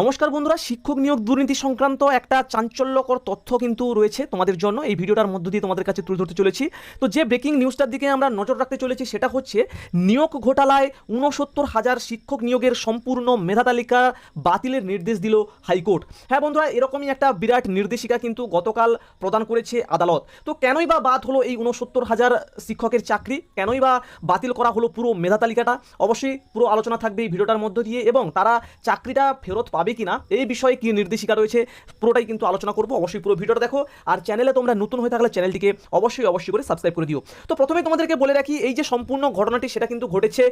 নমস্কার বন্ধুরা, শিক্ষক নিয়োগ দুর্নীতি সংক্রান্ত একটা চাঞ্চল্যকর তথ্য কিন্তু রয়েছে তোমাদের জন্য। এই ভিডিওটার মধ্য দিয়ে তোমাদের কাছে তুলে ধরতে চলেছি। তো যে ব্রেকিং নিউজটার দিকে আমরা নজর রাখতে চলেছি, সেটা হচ্ছে নিয়োগ ঘোটালায় উনসত্তর হাজার শিক্ষক নিয়োগের সম্পূর্ণ মেধা তালিকা বাতিলের নির্দেশ দিল হাইকোর্ট। হ্যাঁ বন্ধুরা, এরকমই একটা বিরাট নির্দেশিকা কিন্তু গতকাল প্রদান করেছে আদালত। তো কেনই বা বাদ হলো এই উনসত্তর হাজার শিক্ষকের চাকরি? কেনই বা বাতিল করা হলো পুরো মেধা তালিকাটা? অবশ্যই পুরো আলোচনা থাকবে এই ভিডিওটার মধ্য দিয়ে এবং তারা চাকরিটা ফেরত পাবে কিনা, এই বিষয়ে কি নির্দেশিকা রয়েছে, পুরোটাই কিন্তু আলোচনা করব। অবশ্যই পুরো ভিডিওটা দেখো। আর চ্যানেলে তোমরা নতুন হয়ে থাকলে চ্যানেলটিকে অবশ্যই অবশ্যই করে সাবস্ক্রাইব করে দিও। তো প্রথমে তোমাদেরকে বলে রাখি, এই যে সম্পূর্ণ ঘটনাটি, সেটা কিন্তু ঘটেছে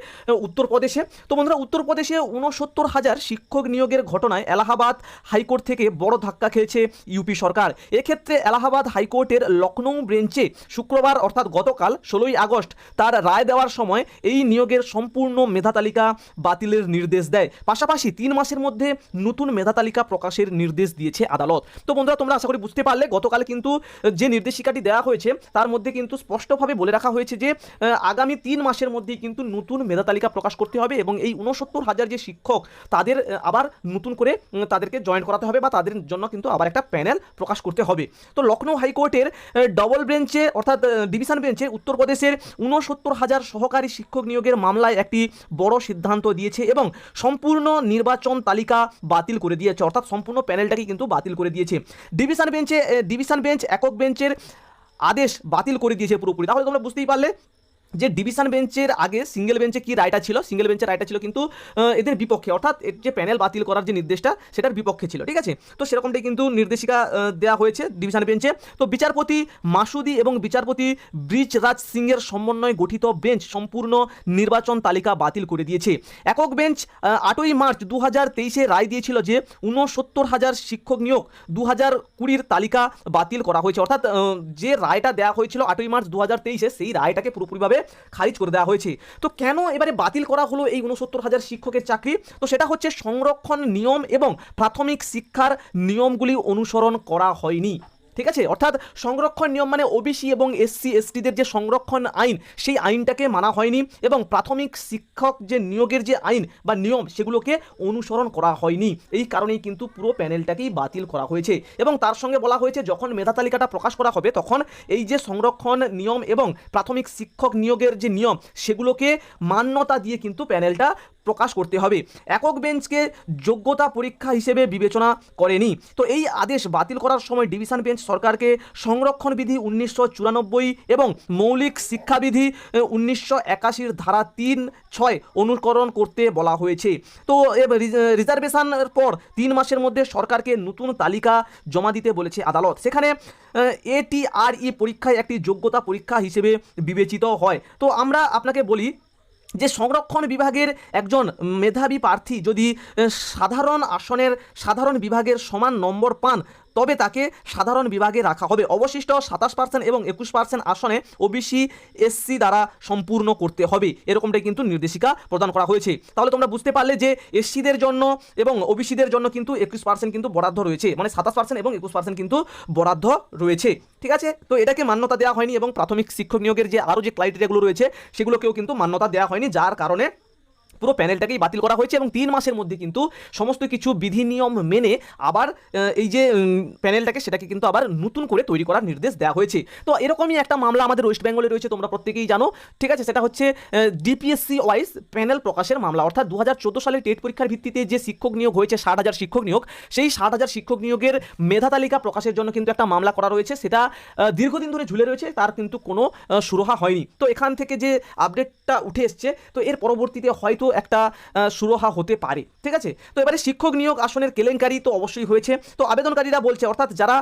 উত্তরপ্রদেশে। তো বন্ধুরা, উত্তরপ্রদেশে উনসত্তর হাজার শিক্ষক নিয়োগের ঘটনায় এলাহাবাদ হাইকোর্ট থেকে বড় ধাক্কা খেয়েছে ইউপি সরকার। এক্ষেত্রে এলাহাবাদ হাইকোর্টের লখনৌ বেঞ্চে শুক্রবার, অর্থাৎ গতকাল, ষোলোই আগস্ট, তার রায় দেওয়ার সময় এই নিয়োগের সম্পূর্ণ মেধা তালিকা বাতিলের নির্দেশ দেয়। পাশাপাশি তিন মাসের মধ্যে নতুন মেধা তালিকা প্রকাশের নির্দেশ দিয়েছে আদালত। তো বন্ধুরা, তোমরা আশা করি বুঝতে পারলে, গতকাল কিন্তু যে নির্দেশিকাটি দেওয়া হয়েছে, তার মধ্যে কিন্তু স্পষ্টভাবে বলে রাখা হয়েছে যে আগামী তিন মাসের মধ্যেই কিন্তু নতুন মেধা তালিকা প্রকাশ করতে হবে এবং এই উনসত্তর হাজার যে শিক্ষক, তাদের আবার নতুন করে তাদেরকে জয়েন করাতে হবে বা তাদের জন্য কিন্তু আবার একটা প্যানেল প্রকাশ করতে হবে। তো লখনৌ হাইকোর্টের ডবল বেঞ্চে, অর্থাৎ ডিভিশন বেঞ্চে উত্তরপ্রদেশের উনসত্তর হাজার সহকারী শিক্ষক নিয়োগের মামলায় একটি বড় সিদ্ধান্ত দিয়েছে এবং সম্পূর্ণ নির্বাচন তালিকা বাতিল করে দিয়েছে, অর্থাৎ সম্পূর্ণ প্যানেলটাকে কিন্তু বাতিল করে দিয়েছে। ডিভিশন বেঞ্চে ডিভিশন বেঞ্চ, একক বেঞ্চের আদেশ বাতিল করে দিয়েছে পুরোপুরি। তাহলে তোমরা বুঝতেই পারলে যে ডিভিশন বেঞ্চের আগে সিঙ্গেল বেঞ্চে কি রায়টা ছিল? সিঙ্গেল বেঞ্চের রায়টা ছিল কিন্তু এদের বিপক্ষে, অর্থাৎ এর যে প্যানেল বাতিল করার যে নির্দেশটা, সেটার বিপক্ষে ছিল, ঠিক আছে? তো সেরকমটাই কিন্তু নির্দেশিকা দেওয়া হয়েছে ডিভিশন বেঞ্চে তো বিচারপতি মাসুদি এবং বিচারপতি ব্রিজরাজ সিংয়ের সমন্বয়ে গঠিত বেঞ্চ সম্পূর্ণ নির্বাচন তালিকা বাতিল করে দিয়েছে। একক বেঞ্চ আটই মার্চ দু হাজার তেইশে রায় দিয়েছিল যে ঊনসত্তর হাজার শিক্ষক নিয়োগ দু হাজার কুড়ির তালিকা বাতিল করা হয়েছে। অর্থাৎ যে রায়টা দেওয়া হয়েছিল আটই মার্চ দু হাজার তেইশে, সেই রায়টাকে পুরোপুরিভাবে খারিজ করে দেওয়া হয়েছে। তো কেন এবারে বাতিল করা হলো এই উনসত্তর হাজার শিক্ষকের চাকরি? তো সেটা হচ্ছে সংরক্ষণ নিয়ম এবং প্রাথমিক শিক্ষার নিয়মগুলি অনুসরণ করা হয়নি। ঠিক আছে? অর্থাৎ সংরক্ষণ নিয়ম মানে ওবিসি এবং এসসি এসটিদের যে সংরক্ষণ আইন, সেই আইনটাকে মানা হয়নি এবং প্রাথমিক শিক্ষক যে নিয়োগের যে আইন বা নিয়ম, সেগুলোকে অনুসরণ করা হয়নি। এই কারণেই কিন্তু পুরো প্যানেলটাকেই বাতিল করা হয়েছে। এবং তার সঙ্গে বলা হয়েছে, যখন মেধা তালিকাটা প্রকাশ করা হবে, তখন এই যে সংরক্ষণ নিয়ম এবং প্রাথমিক শিক্ষক নিয়োগের যে নিয়ম, সেগুলোকে মান্যতা দিয়ে কিন্তু প্যানেলটা প্রকাশ করতে হবে। একক বেঞ্চকে যোগ্যতা পরীক্ষা হিসেবে বিবেচনা করেনি। তো এই আদেশ বাতিল করার সময় ডিভিশন বেঞ্চ সরকারকে সংরক্ষণ বিধি উনিশশো চুরানব্বই এবং মৌলিক শিক্ষাবিধি উনিশশো একাশির ধারা তিন ছয় অনুকরণ করতে বলা হয়েছে। তো রিজার্ভেশনের পর তিন মাসের মধ্যে সরকারকে নতুন তালিকা জমা দিতে বলেছে আদালত। সেখানে এটিআরই পরীক্ষায় একটি যোগ্যতা পরীক্ষা হিসেবে বিবেচিত হয়। তো আমরা আপনাকে বলি যে সংরক্ষণ বিভাগের একজন মেধাবী প্রার্থী যদি সাধারণ আসনের সাধারণ বিভাগের সমান নম্বর পান তবে তাকে সাধারণ বিভাগে রাখা হবে। অবশিষ্ট সাতাশ পার্সেন্ট এবং একুশ পার্সেন্ট আসনে ওবিসি এসসি দ্বারা সম্পূর্ণ করতে হবে। এরকমটাই কিন্তু নির্দেশিকা প্রদান করা হয়েছে। তাহলে তোমরা বুঝতে পারলে যে এসসিদের জন্য এবং ওবিসিদের জন্য কিন্তু একুশ পার্সেন্ট কিন্তু বরাদ্দ রয়েছে। মানে সাতাশ পার্সেন্ট এবং একুশ পার্সেন্ট কিন্তু বরাদ্দ রয়েছে। ঠিক আছে? তো এটাকে মান্যতা দেওয়া হয়নি এবং প্রাথমিক শিক্ষক নিয়োগের যে আরও যে ক্রাইটেরিয়াগুলো রয়েছে, সেগুলোকেও কিন্তু মান্যতা দেওয়া হয়নি, যার কারণে পুরো প্যানেলটাকেই বাতিল করা হয়েছে এবং তিন মাসের মধ্যে কিন্তু সমস্ত কিছু বিধি নিয়ম মেনে আবার এই যে প্যানেলটাকে সেটাকে কিন্তু আবার নতুন করে তৈরি করার নির্দেশ দেওয়া হয়েছে। তো এরকমই একটা মামলা আমাদের ওয়েস্ট বেঙ্গলে রয়েছে, তোমরা প্রত্যেকেই জানো। ঠিক আছে, সেটা হচ্ছে ডিপিএসসি ওয়াইজ প্যানেল প্রকাশের মামলা। অর্থাৎ দু হাজার সালের টেট পরীক্ষার ভিত্তিতে যে শিক্ষক নিয়োগ হয়েছে, ষাট হাজার শিক্ষক নিয়োগ, সেই ষাট হাজার শিক্ষক নিয়োগের মেধা তালিকা প্রকাশের জন্য কিন্তু একটা মামলা করা রয়েছে। সেটা দীর্ঘদিন ধরে ঝুলে রয়েছে, তার কিন্তু কোনো সুরাহা হয়নি। তো এখান থেকে যে আপডেটটা উঠে এসছে, তো এর পরবর্তীতে হয়তো একটা সুরহা হতে পারে, ঠিক আছে? তো এবারে শিক্ষক নিয়োগ আসনের কেলেঙ্কারি তো অবশ্যই হয়েছে। তো আবেদনকারীরা বলছে, অর্থাৎ যারা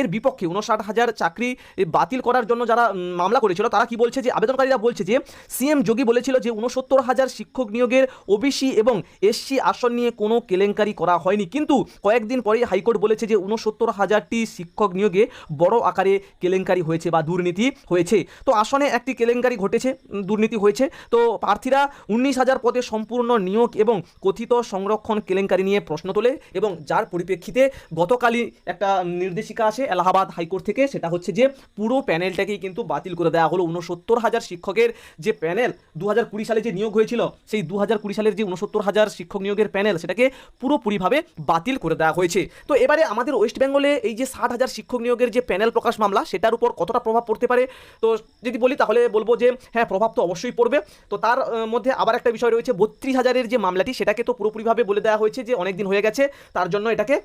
এর বিপক্ষে উনষাট হাজার চাকরি বাতিল করার জন্য যারা মামলা করেছিল, তারা কি বলছে যে, আবেদনকারীরা বলছে যে, সিএম যোগী বলেছিল যে উনসত্তর হাজার শিক্ষক নিয়োগের ওবিসি এবং এসসি আসন নিয়ে কোনো কেলেঙ্কারি করা হয়নি। কিন্তু কয়েকদিন পরেই হাইকোর্ট বলেছে যে উনসত্তর হাজারটি শিক্ষক নিয়োগে বড় আকারে কেলেঙ্কারি হয়েছে বা দুর্নীতি হয়েছে। তো আসনে একটি কেলেঙ্কারি ঘটেছে দুর্নীতি হয়েছে। তো প্রার্থীরা উনিশ হাজার পদে সম্পূর্ণ নিয়োগ এবং কথিত সংরক্ষণ কেলেঙ্কারি নিয়ে প্রশ্ন তোলে এবং যার পরিপ্রেক্ষিতে গতকালই একটা নির্দেশিকা আসে এলাহাবাদ হাইকোর্ট থেকে। সেটা হচ্ছে যে পুরো প্যানেলটাকেই কিন্তু বাতিল করে দেওয়া হলো। উনসত্তর হাজার শিক্ষকের যে প্যানেল দু হাজার কুড়ি সালে যে নিয়োগ হয়েছিল, সেই দু হাজার কুড়ি সালের যে উনসত্তর হাজার শিক্ষক নিয়োগের প্যানেল, সেটাকে পুরোপুরিভাবে বাতিল করে দেওয়া হয়েছে। তো এবারে আমাদের ওয়েস্ট বেঙ্গলে এই যে ষাট হাজার শিক্ষক নিয়োগের যে প্যানেল প্রকাশ মামলা, সেটার উপর কতটা প্রভাব পড়তে পারে? তো যদি বলি তাহলে বলব যে হ্যাঁ প্রভাব তো অবশ্যই পড়বে। তো তার মধ্যে আবার একটা বিষয় রয়েছে। বত্রিশ হাজারের যে মামলাটি, সেটাকে তো পুরোপুরিভাবে বলে দেওয়া হয়েছে যে অনেক দিন হয়ে গেছে, তার জন্য এটাকে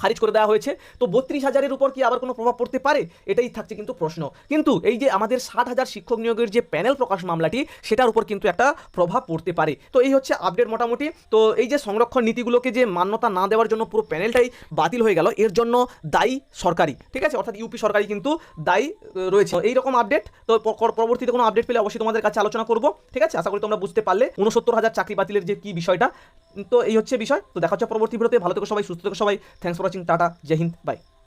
খারিজ করে দেওয়া হয়েছে। তো বত্রিশ হাজারের উপর কি আবার কোনো প্রভাব পড়তে পারে? এটাই থাকছে কিন্তু প্রশ্ন। কিন্তু এই যে আমাদের ষাট হাজার শিক্ষক নিয়োগের যে প্যানেল প্রকাশ মামলাটি, সেটার উপর কিন্তু একটা প্রভাব পড়তে পারে। তো এই হচ্ছে আপডেট মোটামুটি। তো এই যে সংরক্ষণ নীতিগুলোকে যে মান্যতা না দেওয়ার জন্য পুরো প্যানেলটাই বাতিল হয়ে গেল, এর জন্য দায়ী সরকারি, ঠিক আছে? অর্থাৎ ইউপি সরকারি কিন্তু দায়ী রয়েছে। এই রকম আপডেট তো পরবর্তীতে কোনো আপডেট পেলে অবশ্যই তোমাদের কাছে আলোচনা করব, ঠিক আছে? আশা করি তোমরা বুঝতে পারলে। উনসত্তর হাজার চাকরি বাতিলের যে কি বিষয়টা, তো এই হচ্ছে বিষয়। তো দেখা হচ্ছে পরবর্তী ভিডিওতে। ভালো থেকো সবাই, সুস্থ থেকো সবাই। থ্যাংকস वॉचिंग टाटा जय हिंद बाय